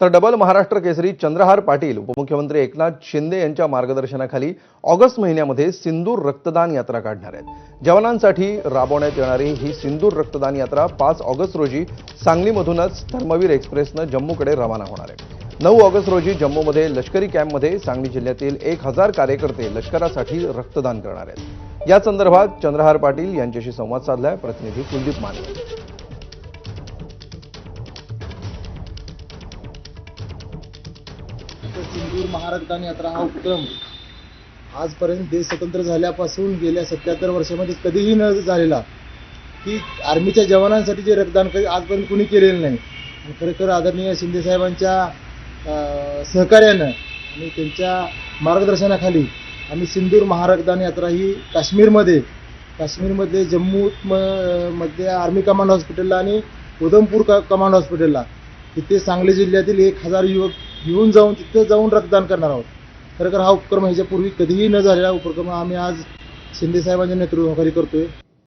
तर डबल महाराष्ट्र केसरी चंद्रहार पाटील उपमुख्यमंत्री एकनाथ शिंदे यांच्या मार्गदर्शनाखाली ऑगस्ट महिन्यामध्ये सिंदूर रक्तदान यात्रा काढणार आहेत. जवानांसाठी राबवण्यात येणारी ही सिंदूर रक्तदान यात्रा पाच ऑगस्ट रोजी सांगलीमधूनच धर्मवीर एक्सप्रेसनं जम्मूकडे रवाना होणार आहे. नऊ ऑगस्ट रोजी जम्मूमध्ये लष्करी कॅम्पमध्ये सांगली जिल्ह्यातील एक हजार कार्यकर्ते लष्करासाठी रक्तदान करणार आहेत. या संदर्भात चंद्रहार पाटील यांच्याशी संवाद साधलाय. प्रतिनिधी कुलदीप माने. तर सिंदूर महारक्तदान यात्रा हा उपक्रम आजपर्यंत देश स्वतंत्र झाल्यापासून गेल्या सत्याहत्तर वर्षामध्ये कधीही न झालेला की आर्मीच्या जवानांसाठी जे रक्तदान कधी आजपर्यंत कुणी केलेलं नाही. आणि खरेखर आदरणीय शिंदेसाहेबांच्या अं, सहकार्यानं आणि त्यांच्या मार्गदर्शनाखाली आम्ही सिंधूर महारक्तदान यात्रा ही काश्मीरमध्ये काश्मीरमध्ये जम्मू म- मध्ये आर्मी कमांड हॉस्पिटलला आणि उधमपूर क- कमांड हॉस्पिटलला तिथे सांगली जिल्ह्यातील एक हजार युवक घेऊन जाऊन तिथे जाऊन रक्तदान करणार आहोत. खरं तर हा उपक्रम ह्याच्यापूर्वी कधीही न झालेला उपक्रम. आम्ही आज शिंदेसाहेबांच्या नेतृत्वाखाली करतोय.